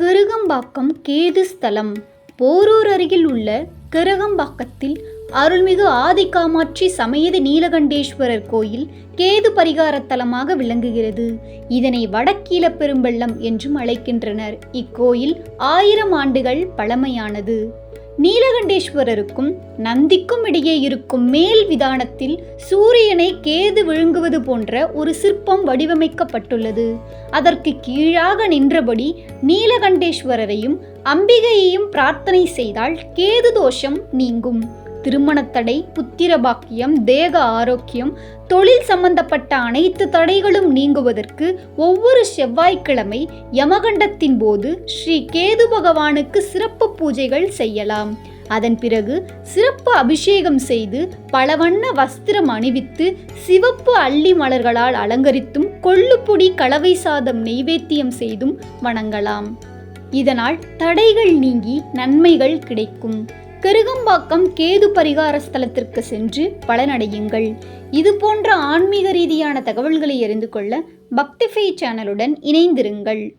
கருகம்பாக்கம் கேது ஸ்தலம். போரூர் அருகில் உள்ள கருகம்பாக்கத்தில் அருள்மிகு ஆதிகாமாட்சி சமயதி நீலகண்டேஸ்வரர் கோயில் கேது பரிகார தலமாக விளங்குகிறது. இதனை வடக்கீழ பெரும்பள்ளம் என்றும் அழைக்கின்றனர். இக்கோயில் ஆயிரம் ஆண்டுகள் பழமையானது. நீலகண்டேஸ்வரருக்கும் நந்திக்கும் இடையே இருக்கும் மேல் விதானத்தில் சூரியனை கேது விழுங்குவது போன்ற ஒரு சிற்பம் வடிவமைக்கப்பட்டுள்ளது. அதற்கு கீழாக நின்றபடி நீலகண்டேஸ்வரரையும் அம்பிகையையும் பிரார்த்தனை செய்தால் கேது தோஷம் நீங்கும். திருமணத்தடை புத்திர பாக்கியம் தேக ஆரோக்கியம் தொழில் சம்பந்தப்பட்ட அனைத்து தடைகளும் நீங்குவதற்கு ஒவ்வொரு செவ்வாய்க்கிழமை யமகண்டத்தின் போது ஸ்ரீ கேது பகவானுக்கு சிறப்பு பூஜைகள் செய்யலாம். அதன் பிறகு சிறப்பு அபிஷேகம் செய்து பலவண்ண வஸ்திரம் அணிவித்து சிவப்பு அள்ளி மலர்களால் அலங்கரித்தும் கொள்ளுப்பொடி கலவை சாதம் நெய்வேத்தியம் செய்தும் வணங்கலாம். இதனால் தடைகள் நீங்கி நன்மைகள் கிடைக்கும். கருகம்பாக்கம் கேது பரிகார ஸ்தலத்திற்கு சென்று பலனடையுங்கள். இது போன்ற ஆன்மீக ரீதியான தகவல்களை அறிந்து கொள்ள பக்திஃபை சேனலுடன் இணைந்திருங்கள்.